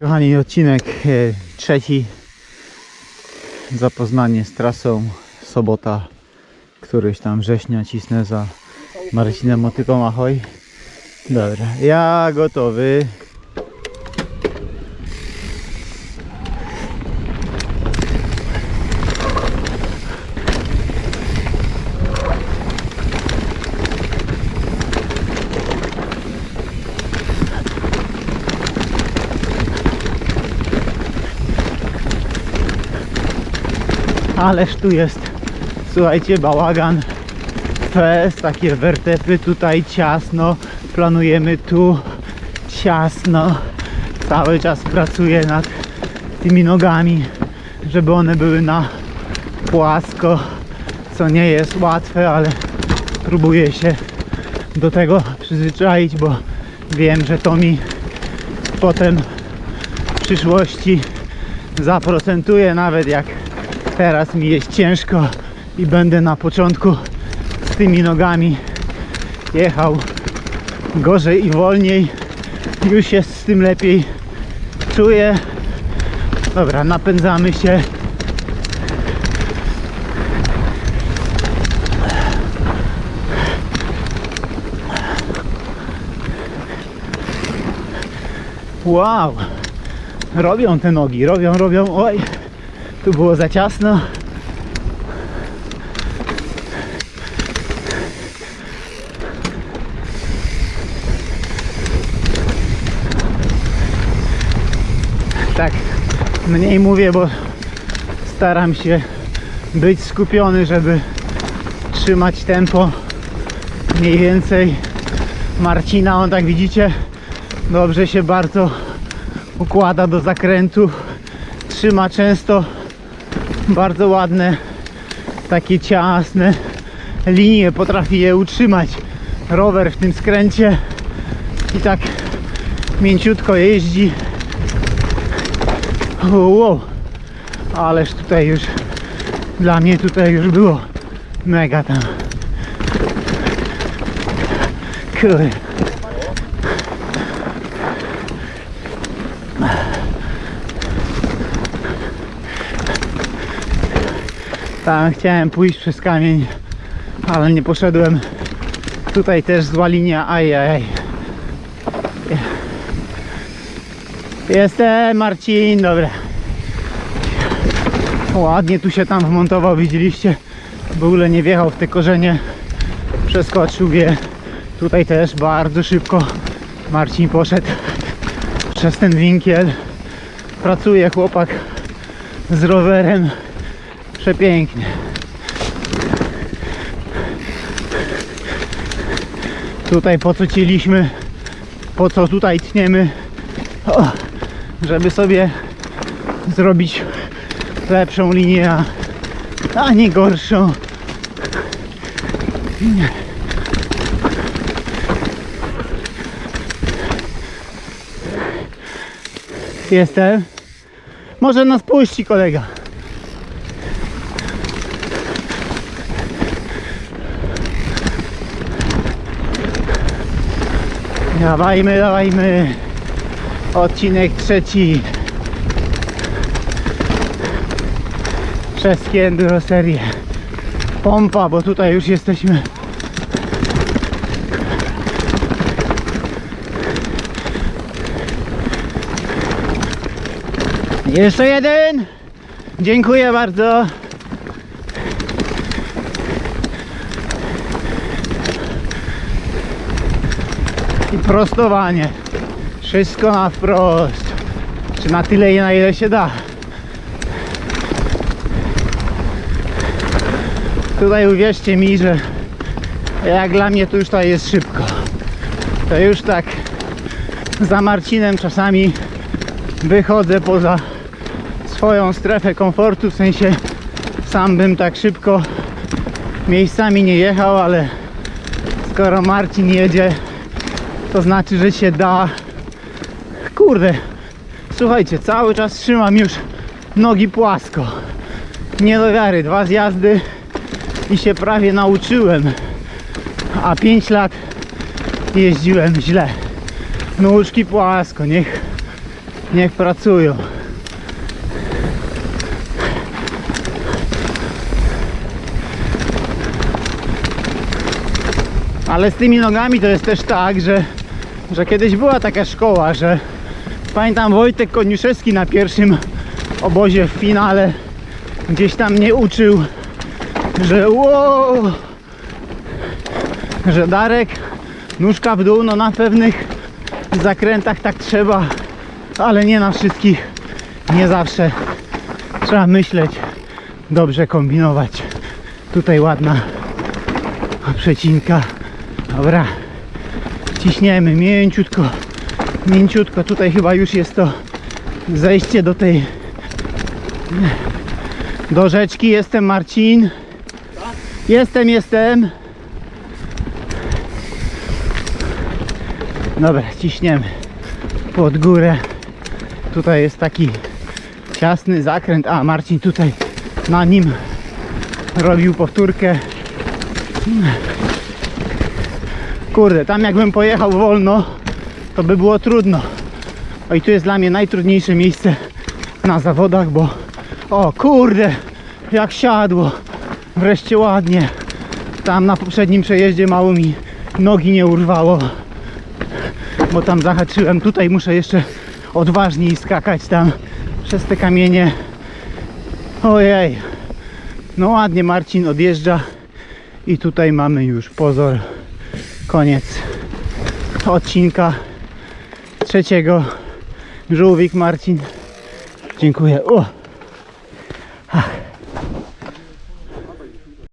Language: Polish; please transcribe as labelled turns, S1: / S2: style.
S1: Kochani, odcinek e, trzeci. Zapoznanie z trasą. Sobota, któryś tam września cisnę za Marcinem Motyką. Ahoj. Dobra, ja gotowy. Ależ tu jest, słuchajcie, bałagan. Fest, takie wertepy tutaj ciasno. Planujemy tu ciasno. Cały czas pracuję nad tymi nogami, żeby one były na płasko, co nie jest łatwe, ale próbuję się do tego przyzwyczaić, bo wiem, że to mi potem w przyszłości zaprocentuje nawet jak teraz mi jest ciężko i będę na początku z tymi nogami. Jechał gorzej i wolniej. Już się z tym lepiej. Czuję. Dobra napędzamy się. Wow. Robią te nogi robią robią. Oj tu było za ciasno. Tak, mniej mówię, bo staram się być skupiony, żeby trzymać tempo mniej więcej Marcina, on tak widzicie dobrze się bardzo układa do zakrętu trzyma często bardzo ładne takie ciasne linie potrafi je utrzymać rower w tym skręcie. I tak mięciutko jeździ. Wow. ależ tutaj już dla mnie tutaj już było mega tam. Kurde Tam chciałem pójść przez kamień, ale nie poszedłem. Tutaj też zła linia, ajaj. Jestem Marcin, dobra. Ładnie tu się tam wmontował, widzieliście? W ogóle nie wjechał w te korzenie. Przeskoczył je. Tutaj też bardzo szybko Marcin poszedł przez ten winkiel. Pracuje chłopak z rowerem. Przepięknie. Tutaj po co cieliśmy, po co tutaj tniemy, o, żeby sobie zrobić lepszą linię, a, a nie gorszą. Jestem. Może nas puści kolega. Dawajmy, dawajmy. Odcinek trzeci. Czeskie enduro serie. Pompa, bo tutaj już jesteśmy. Jeszcze jeden. Dziękuję bardzo. I prostowanie. Wszystko na wprost. Czy na tyle, na ile się da. Tutaj uwierzcie mi, że jak dla mnie to już tak jest szybko. To już tak za Marcinem czasami wychodzę poza swoją strefę komfortu, w sensie sam bym tak szybko miejscami nie jechał, ale skoro Marcin jedzie to znaczy, że się da. Kurde, słuchajcie, cały czas trzymam już nogi płasko. Nie do wiary, dwa zjazdy i się prawie nauczyłem. A 5 lat jeździłem źle. Nóżki płasko, niech Niech pracują. Ale z tymi nogami to jest też tak, że, że kiedyś była taka szkoła, że pamiętam Wojtek Koniuszewski na pierwszym obozie w finale gdzieś tam mnie uczył, że wow, że Darek nóżka w dół, no na pewnych zakrętach tak trzeba, ale nie na wszystkich, nie zawsze. Trzeba myśleć, dobrze kombinować. Tutaj ładna przecinka. Dobra, ciśniemy mięciutko, mięciutko. Tutaj chyba już jest to zejście do tej do rzeczki. Jestem Marcin. Jestem, jestem. Dobra, ciśniemy pod górę. Tutaj jest taki ciasny zakręt. A, Marcin tutaj na nim robił powtórkę. Kurde, tam jakbym pojechał wolno, to by było trudno. O i tu jest dla mnie najtrudniejsze miejsce na zawodach, bo o kurde, jak siadło. Wreszcie ładnie. Tam na poprzednim przejeździe mało mi nogi nie urwało bo tam zahaczyłem. Tutaj muszę jeszcze odważniej skakać tam przez te kamienie. Ojej. No ładnie Marcin odjeżdża i tutaj mamy już pozor. Koniec odcinka trzeciego. Żółwik Marcin. Dziękuję.